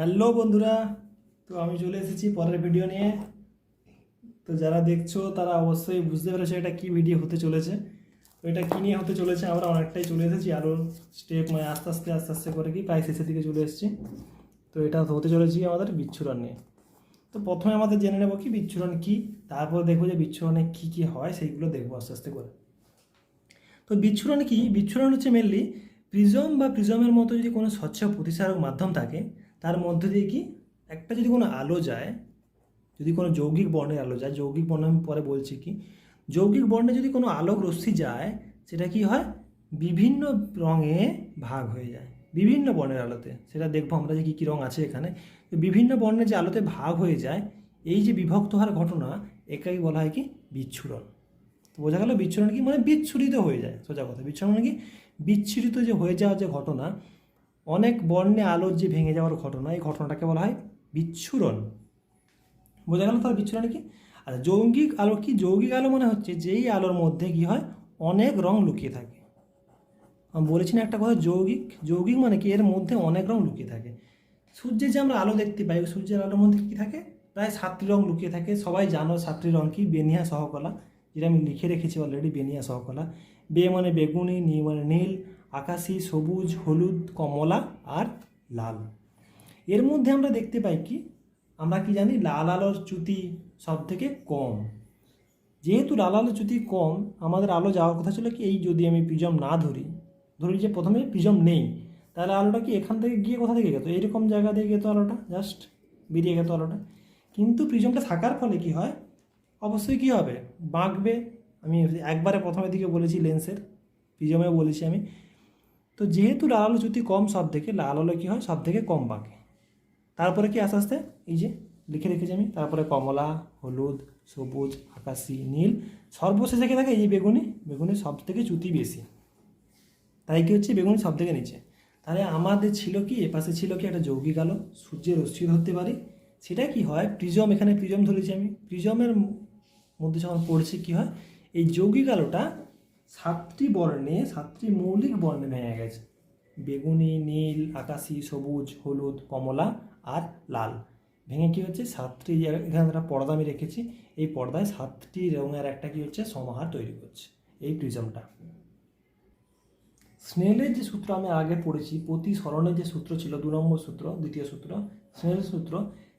Hello বন্ধুরা, তো আমি চলে এসেছি পরের ভিডিও নিয়ে। তো যারা দেখছ, তারা অবশ্যই বুঝতে পেরেছ এটা কি ভিডিও হতে চলেছে। তো এটা কী নিয়ে হতে চলেছে, আমরা অনেকটাই চলে এসেছি। আরও স্টেপ মানে আস্তে আস্তে আস্তে আস্তে করে কি প্রায় শেষের দিকে চলে এসেছি। তো এটা হতে চলেছি আমাদের বিচ্ছুরণ নিয়ে। তো প্রথমে আমাদের জেনে নেব কি বিচ্ছুরণ কী, তারপর দেখব যে বিচ্ছুরণে কী কী হয়, সেইগুলো দেখব আস্তে আস্তে করে। তো বিচ্ছুরণ কি? বিচ্ছুরণ হচ্ছে মেনলি প্রিজম বা প্রিজমের মতো যদি কোনো স্বচ্ছ প্রতিসারক মাধ্যম থাকে তার মধ্যে দিয়ে কি? একটা যদি কোনো আলো যায়, যদি কোনো যৌগিক বর্ণের আলো যায়, যৌগিক বর্ণ আমি পরে বলছি কি? যৌগিক বর্ণে যদি কোনো আলোক রশ্মি যায়, সেটা কি হয়? বিভিন্ন রঙে ভাগ হয়ে যায়, বিভিন্ন বর্ণের আলোতে। সেটা দেখব আমরা যে কী কী রঙ আছে এখানে। তো বিভিন্ন বর্ণের যে আলোতে ভাগ হয়ে যায়, এই যে বিভক্ত হওয়ার ঘটনা, একাই বলা হয় কি? বিচ্ছুরণ। তো বোঝা গেল বিচ্ছুরণ কি? মানে বিচ্ছুরিত হয়ে যায়, সোজা কথা। বিচ্ছুরণ মানে কি? বিচ্ছুরিত যে হয়ে যাওয়ার যে ঘটনা অনেক বর্ণে আলোর যে ভেঙে যাওয়ার ঘটনা, এই ঘটনাটাকে বলা হয় বিচ্ছুরণ। বোঝা গেল তার বিচ্ছুরণ কি? আর যৌগিক আলো কি? যৌগিক আলো মানে হচ্ছে যেই আলোর মধ্যে কি হয়? অনেক রং লুকিয়ে থাকে। আমি বলেছি না একটা কথা, যৌগিক যৌগিক মানে কি? এর মধ্যে অনেক রং লুকিয়ে থাকে। সূর্যের যে আমরা আলো দেখতে পাই, সূর্যের আলোর মধ্যে কী থাকে? প্রায় সাতটি রং লুকিয়ে থাকে। সবাই জানো সাতটি রং কি? বেনিয়া সহকলা। যেটা আমি লিখে রেখেছি অলরেডি বেনিয়া সহকলা। বে মানে বেগুনি, নি মানে নীল। আকাশি, সবুজ, হলুদ, কমলা আর লাল। এর মধ্যে আমরা দেখতে পাই কি? আমরা কি জানি? লাল আলোর চ্যুতি সব থেকে কম। যেহেতু লাল আলোর চ্যুতি কম, আমাদের আলো যাওয়ার কথা ছিল কি? এই যদি আমি প্রিজম না ধরি ধরি যে প্রথমে প্রিজম নেই, তাহলে আলোটা কি এখান থেকে গিয়ে কোথা থেকে গেত? এইরকম জায়গা দিয়ে গেতো আলোটা জাস্ট বেরিয়ে গেতো আলোটা। কিন্তু প্রিজমটা থাকার ফলে কি হয়? অবশ্যই কি হবে? বাঁকবে। আমি একবারে প্রথমের দিকে বলেছি লেন্সের প্রিজমে বলেছি আমি। তো যেহেতু লাল আলো চ্যুতি কম সব থেকে লাল আলো কী হয়? সব থেকে কম বাঁকে। তারপরে কি আস্তে আস্তে? এই যে লিখে রেখেছি আমি। তারপরে কমলা, হলুদ, সবুজ, আকাশি, নীল, সর্বশেষে কি থাকে? এই যে বেগুনি বেগুনি সব থেকে চ্যুতি বেশি। তাই কি হচ্ছে? বেগুনি সব থেকে নিচে। তাহলে আমাদের ছিল কি? এপাশে ছিল কি? একটা যৌগিক আলো, সূর্যের রশ্মি ধরতে পারি। সেটা কি হয়? প্রিজম, এখানে প্রিজম ধরেছি আমি। প্রিজমের মধ্যে যখন পড়ছি কি হয়? এই যৌগিক আলোটা সাতটি বর্ণে, সাতটি মৌলিক বর্ণে ভেঙে গেছে। বেগুনি, নীল, আকাশি, সবুজ, হলুদ, কমলা আর লাল। ভেঙে কি হচ্ছে? সাতটি এখানে একটা পর্দা আমি রেখেছি। এই পর্দায় সাতটি রঙের একটা কি হচ্ছে? সমাহার তৈরি করছে। এই প্রিজমটা। স্নেলের যে সূত্র আমি আগে পড়েছি প্রতি স্মরণের যে সূত্র ছিল, দু নম্বর সূত্র, দ্বিতীয় সূত্র, স্নেলের সূত্র,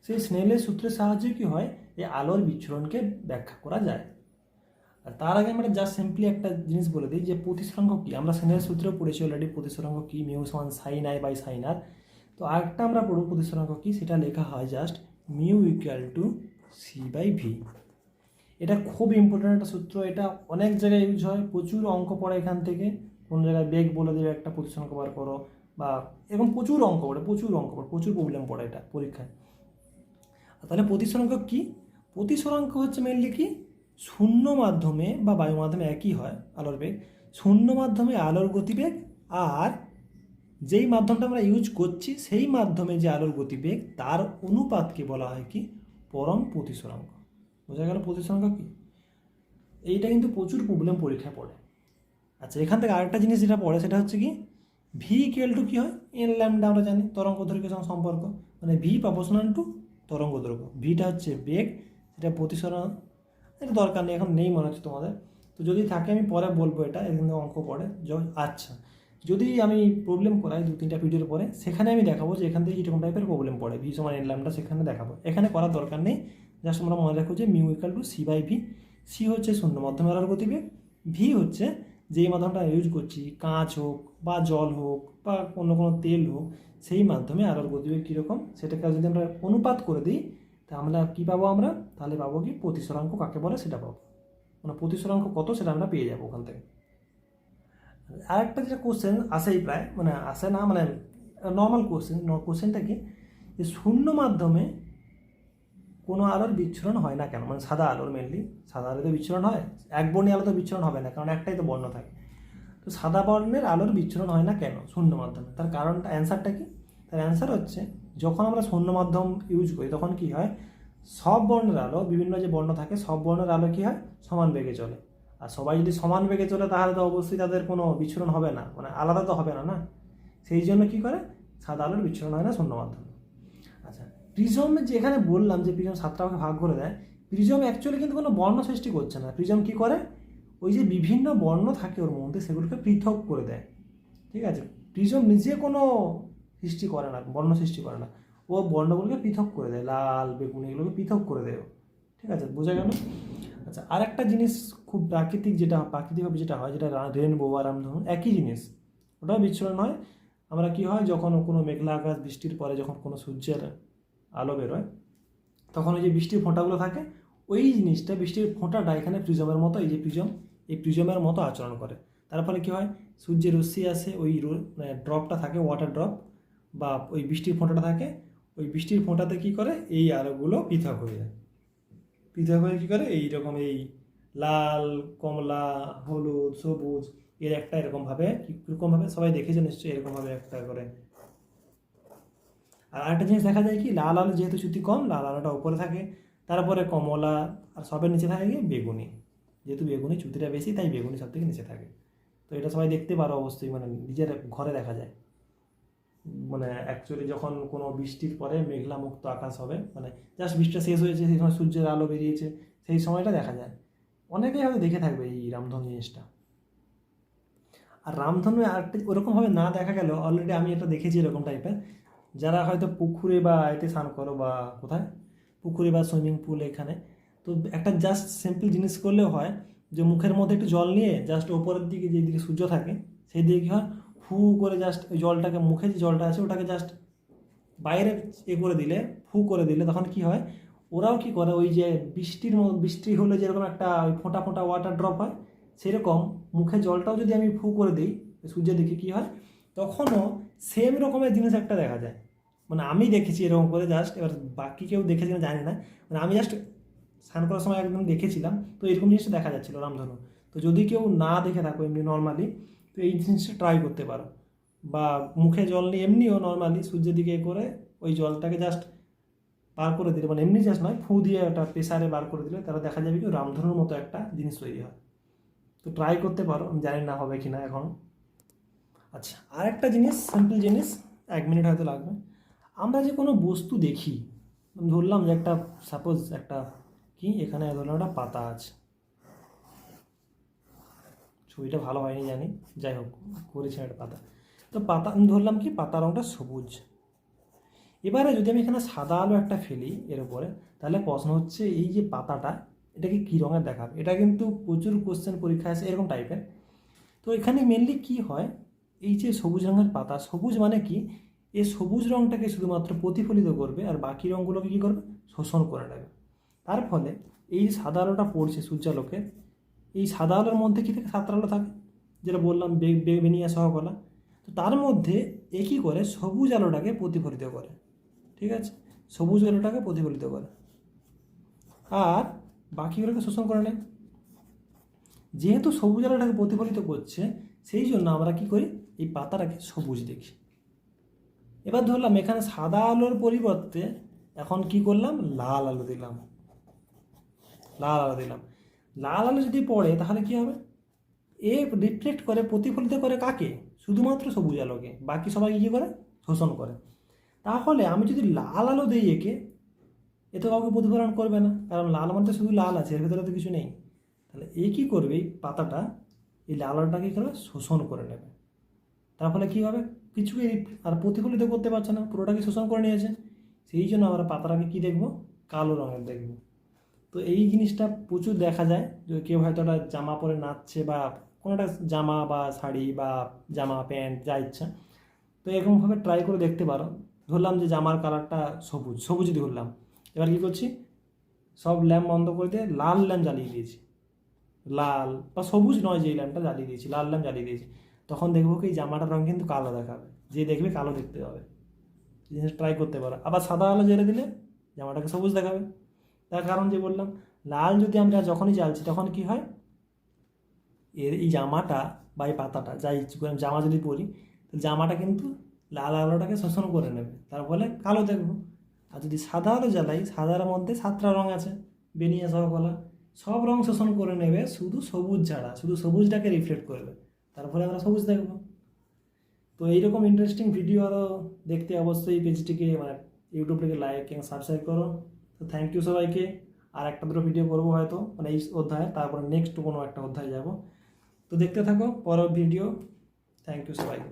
সেই স্নেলের সূত্রের সাহায্যে কি হয়? এই আলোর বিচ্ছুরণকে ব্যাখ্যা করা যায়। আর তার আগে আমরা জাস্ট সিম্পলি একটা জিনিস বলে দিই যে প্রতিসরাঙ্ক কী? আমরা স্নেলের সূত্রে পড়েছি অলরেডি প্রতিসরাঙ্ক কী? মিউ সমান sine i by sine r. তো আরেকটা আমরা পড়ব প্রতিসরাঙ্ক কী? সেটা লেখা হয় just mu equal to c by v এটা খুব ইম্পর্ট্যান্ট একটা সূত্র। এটা অনেক জায়গায় ইউজ হয়। প্রচুর অঙ্ক পড়ে এখান থেকে। কোন জায়গায় বেগ বলে দেবে একটা প্রতিসরাঙ্ক বার করো বা এরকম প্রচুর অঙ্ক পড়ে, প্রচুর অঙ্ক পড়ে, প্রচুর প্রবলেম পড়ে এটা পরীক্ষায়। তাহলে প্রতিসরাঙ্ক কি? প্রতিসরাঙ্ক হচ্ছে মেনলি কি? শূন্য মাধ্যমে বা বায়ু মাধ্যমে একই হয়, আলোর বেগ। শূন্য মাধ্যমে আলোর গতিবেগ আর যেই মাধ্যমটা আমরা ইউজ করছি, সেই মাধ্যমে যে আলোর গতিবেগ, তার অনুপাতকে বলা হয় কি? পরম প্রতিসরাঙ্ক। বোঝা গেল প্রতিসরাঙ্ক কি? এইটা কিন্তু প্রচুর প্রবলেম পরীক্ষায় পড়ে। আচ্ছা এখান থেকে আরেকটা জিনিস যেটা পড়ে, সেটা হচ্ছে কি? ভি ইকুয়াল টু কী হয়? এন ল্যামডা আমরা জানি, তরঙ্গ দৈর্ঘ্যের সঙ্গে সম্পর্ক। মানে ভি প্রপোর্শনাল টু তরঙ্গ দৈর্ঘ্য। ভিটা হচ্ছে বেগ সেটা প্রতিসরণ এটা দরকার নেই, এখন নেই মনে হচ্ছে তোমাদের। তো যদি থাকে আমি পরে বলব এটা এখানে অঙ্ক পড়ে আচ্ছা। যদি আমি প্রবলেম করাই দু তিনটা ভিডিওর পরে, সেখানে আমি দেখাবো যে এখান থেকে কীরকম টাইপের প্রবলেম পড়ে। ভি সমান এন ল্যামডা সেখানে দেখাবো। এখানে করার দরকার নেই। জাস্ট আমরা মনে রাখব যে mu equal to c by v c হচ্ছে শূন্য, মাধ্যমে আলোর গতিবেগ ভি হচ্ছে যেই মাধ্যমটা ইউজ করছি, কাঁচ হোক বা জল হোক বা অন্য কোনো তেল হোক, সেই মাধ্যমে আলোর গতিবেগ কীরকম, সেটাকে যদি আমরা অনুপাত করে দিই তাহলে কী পাবো আমরা? তাহলে পাবো কি? প্রতিসরাঙ্ক কাকে বলে? সেটা পাবো। মানে প্রতিসরাঙ্ক কত? সেটা আমরা পেয়ে যাব ওখান থেকে। আরেকটা যেটা কোশ্চেন আসেই প্রায় মানে আসে না মানে নর্মাল কোশ্চেন কোশ্চেনটা কি? যে শূন্য মাধ্যমে কোনো আলোর বিচ্ছুরণ হয় না কেন? মানে সাদা আলোর মেনলি সাদা আলোতে বিচ্ছুরণ হয়, এক বর্ণীয় আলোতে বিচ্ছুরণ হবে না, কারণ একটাই তো বর্ণ থাকে। তো সাদা বর্ণের আলোর বিচ্ছুরণ হয় না কেন? শূন্য মাধ্যমে। তার কারণটা অ্যান্সারটা কি? তার অ্যান্সার হচ্ছে যখন আমরা শূন্য মাধ্যম ইউজ করি, তখন কি হয়? সব বর্ণের আলো, বিভিন্ন যে বর্ণ থাকে, সব বর্ণের আলো কি হয়? সমান বেগে চলে। আর সবাই যদি সমান বেগে চলে, তাহলে তো অবশ্যই তাদের কোনো বিচ্ছুরণ হবে না। মানে আলাদা তো হবে না না? সেই জন্য কি করে? সাদা আলোর বিচ্ছুরণ হয় না শূন্য মাধ্যমে। আচ্ছা প্রিজম যে এখানে বললাম যে প্রিজম সাতটা ভাগে ভাগ করে দেয়, প্রিজম অ্যাকচুয়ালি কিন্তু কোনো বর্ণ সৃষ্টি করছে না। প্রিজম কি করে? ওই যে বিভিন্ন বর্ণ থাকে ওর মধ্যে, সেগুলোকে পৃথক করে দেয়। ঠিক আছে? প্রিজম নিজে কোনো সৃষ্টি করে না, বর্ণ সৃষ্টি করে না। ও বর্ণগুলোকে পৃথক করে দেয়, লাল, বেগুনি এগুলোকে পৃথক করে দেয় ঠিক আছে, বোঝা গেল? আচ্ছা আর একটা জিনিস খুব প্রাকৃতিক যেটা প্রাকৃতিকভাবে যেটা হয়, যেটা রেনবো বা রামধনু, একই জিনিস। ওটাও বিচ্ছুরণ হয় আমরা কি হয়, যখন কোনো মেঘলা আকাশ, বৃষ্টির পরে যখন কোনো সূর্যের আলো বেরোয়, তখন ওই যে বৃষ্টির ফোঁটাগুলো থাকে, ওই জিনিসটা, বৃষ্টির ফোঁটাটা এখানে প্রিজমের মতো, এই যে প্রিজম, এই প্রিজমের মতো আচরণ করে। তার ফলে কী হয়, সূর্যের রশ্মি আসে, ওই ড্রপটা থাকে ওয়াটার ড্রপ বা ওই বৃষ্টির ফোঁটাটা থাকে, ওই বৃষ্টির ফোঁটাতে কী করে? এই আলোগুলো পৃথক হয়ে যায়। পৃথক হয়ে কী করে? এইরকম এই লাল, কমলা, হলুদ, সবুজ, এর একটা এরকমভাবে, কীরকমভাবে? সবাই দেখেছে নিশ্চয়ই এরকমভাবে একটা করে। আর আরেকটা জিনিস দেখা যায় কি? লাল আলো যেহেতু চ্যুতি কম, লাল আলোটা উপরে থাকে, তারপরে কমলা আর সবের নিচে থাকে কি? বেগুনি। যেহেতু বেগুনি চ্যুতিটা বেশি, তাই বেগুনি সব থেকে নিচে থাকে। তো এটা সবাই দেখতে পারো অবশ্যই মানে নিজের ঘরে দেখা যায়। মানে অ্যাকচুয়ালি যখন কোনো বৃষ্টির পরে মেঘলা মুক্ত আকাশ হবে মানে জাস্ট বৃষ্টিটা শেষ হয়েছে, সেই সময় সূর্যের আলো বেরিয়েছে, সেই সময়টা দেখা যায়। অনেকেই হয়তো দেখে থাকবে এই রামধনু জিনিসটা। আর রামধনু আরেকটা ওরকমভাবে না দেখা গেল অলরেডি আমি এটা দেখেছি এরকম টাইপের যারা হয়তো পুকুরে বা এতে স্নান করো বা কোথায়, পুকুরে বা সুইমিং পুল এখানে, তো একটা জাস্ট সিম্পল জিনিস করলেও হয় যে মুখের মধ্যে একটু জল নিয়ে জাস্ট ওপরের দিকে যেদিকে সূর্য থাকে সেই দিকে কী হয়? ফু করে জাস্ট ওই জলটাকে মুখে যে জলটা আছে ওটাকে জাস্ট বাইরে এ করে দিলে, ফু করে দিলে তখন কি হয়? ওরাও কি করে? ওই যে বৃষ্টির বৃষ্টি হলে যেরকম একটা ওই ফোঁটা ফোঁটা ওয়াটার ড্রপ হয়, সেরকম মুখে জলটাও যদি আমি ফু করে দিই, সূর্যের দিকে কী হয়? তখনও সেম রকমের জিনিস একটা দেখা যায়। মানে আমি দেখেছি এরকম করে জাস্ট এবার বাকি কেউ দেখেছে না জানি না। মানে আমি জাস্ট স্নান করার সময় একদম দেখেছিলাম। তো এরকম জিনিসটা দেখা যাচ্ছিল, রামধনু। তো যদি কেউ না দেখে থাকো এমনি নর্মালি তো এই জিনিসটা ট্রাই করতে পারো। বা মুখে জল নিয়ে এমনিও নর্মালি সূর্যের দিকে করে ওই জলটাকে জাস্ট বার করে দিলে মানে এমনি জাস্ট নয়, ফু দিয়ে একটা প্রেসারে বার করে দিলে তারা দেখা যাবে কি রামধনুর মতো একটা জিনিস তৈরি হয়। তো ট্রাই করতে পারো, আমি জানি না হবে কি না এখন। আচ্ছা আর একটা জিনিস সিম্পল জিনিস, এক মিনিট হয়তো লাগবে। আমরা যে কোনো বস্তু দেখি, ধরলাম যে একটা সাপোজ একটা কি, এখানে ধরলাম একটা পাতা আছে। ছবিটা ভালো হয়নি জানি। যাই হোক, করেছি একটা পাতা। তো পাতা, আমি ধরলাম কি পাতা রঙটা সবুজ। এবারে যদি আমি এখানে সাদা আলো একটা ফেলি এর উপরে, তাহলে প্রশ্ন হচ্ছে এই যে পাতাটা এটাকে কী রঙের দেখাবে? এটা কিন্তু প্রচুর কোশ্চেন পরীক্ষা আসে এরকম টাইপের তো এখানে মেনলি কি হয়, এই যে সবুজ রঙের পাতা, সবুজ মানে কি? এই সবুজ রঙটাকে শুধুমাত্র প্রতিফলিত করবে আর বাকি রঙগুলোকে কী করবে? শোষণ করে নেবে। তার ফলে এই সাদা আলোটা পড়ছে সূর্যালোকে এই সাদা আলোর মধ্যে কী থাকে? সাতটা আলো থাকে, যেটা বললাম বে- বেগুনিয়া সহকলা। তো তার মধ্যে এ কী করে? সবুজ আলোটাকে প্রতিফলিত করে। ঠিক আছে? সবুজ আলোটাকে প্রতিফলিত করে। আর বাকিগুলোকে শোষণ করে নেয়। যেহেতু সবুজ আলোটাকে প্রতিফলিত করছে, সেই জন্য আমরা কি করি? এই পাতাটাকে সবুজ দেখি। এবার ধরলাম এখানে সাদা আলোর পরিবর্তে এখন কি করলাম? লাল আলো দিলাম। লাল আলো দিলাম। লাল আলো যদি পড়ে, তাহলে কি হবে? এ রিফ্লেক্ট করে, প্রতিফলিত করে কাকে? শুধুমাত্র সবুজ আলোকে। বাকি সবাই কী করে? শোষণ করে। তাহলে আমি যদি লাল আলো দিই একে, এ তো কাউকে প্রতিফলন করবে না। কারণ লাল মানে শুধু লাল আছে, এর ভেতরে তো কিছু নেই। তাহলে এ কী করবে? এই পাতাটা, এই লাল আলোটাকে কী করবে? শোষণ করে নেবে। তার ফলে কী হবে? কিছুকে আর প্রতিফলিত করতে পারছে না, পুরোটাকে শোষণ করে নিয়েছে। সেই জন্য আমরা পাতাটাকে কী দেখব? কালো রঙের দেখব। তো এই জিনিসটা প্রচুর দেখা যায়। যে কেউ হয়তো একটা জামা পরে নাচছে বা কোনো একটা জামা বা শাড়ি বা জামা, প্যান্ট, যা ইচ্ছা। তো এরকমভাবে ট্রাই করে দেখতে পারো। ধরলাম যে জামার কালারটা সবুজ সবুজ ধরলাম। এবার কী করছি? সব ল্যাম্প বন্ধ করে দিয়ে লাল ল্যাম্প জ্বালিয়ে দিয়েছি। লাল বা সবুজ নয় যে ল্যাম্পটা জ্বালিয়ে দিয়েছি, লাল ল্যাম্প জ্বালিয়ে দিয়েছি। তখন দেখব কি জামাটার রঙ কিন্তু কালো দেখাবে। যে দেখবে কালো দেখতে হবে জিনিস ট্রাই করতে পারো। আবার সাদা আলো জেলে দিলে জামাটাকে সবুজ দেখাবে। তার কারণ যে বললাম, লাল যদি আমরা যখনই জ্বালছি তখন কি হয়? এর এই জামাটা বা এই পাতাটা, যাই জামা যদি পরি জামাটা কিন্তু লাল আলোটাকে শোষণ করে নেবে। তার ফলে কালো দেখব। আর যদি সাদা আলো জ্বালাই, সাদার মধ্যে সাতটা রঙ আছে, বেনিয়া সহকলা সব রং শোষণ করে নেবে, শুধু সবুজ ছাড়া শুধু সবুজটাকে রিফ্লেক্ট করবে। তার ফলে আমরা সবুজ দেখব। তো এইরকম ইন্টারেস্টিং ভিডিও আরও দেখতে অবশ্যই পেজটিকে মানে ইউটিউবটাকে লাইক এবং সাবস্ক্রাইব করো। তো থ্যাংক ইউ সবাইকে। আর একটা দুটো ভিডিও করব হয়তো মানে এই অধ্যায়ে, তারপরে নেক্সট কোনো একটা অধ্যায় যাব। তো দেখতে থাকো, পরের ভিডিও থ্যাংক ইউ সবাইকে।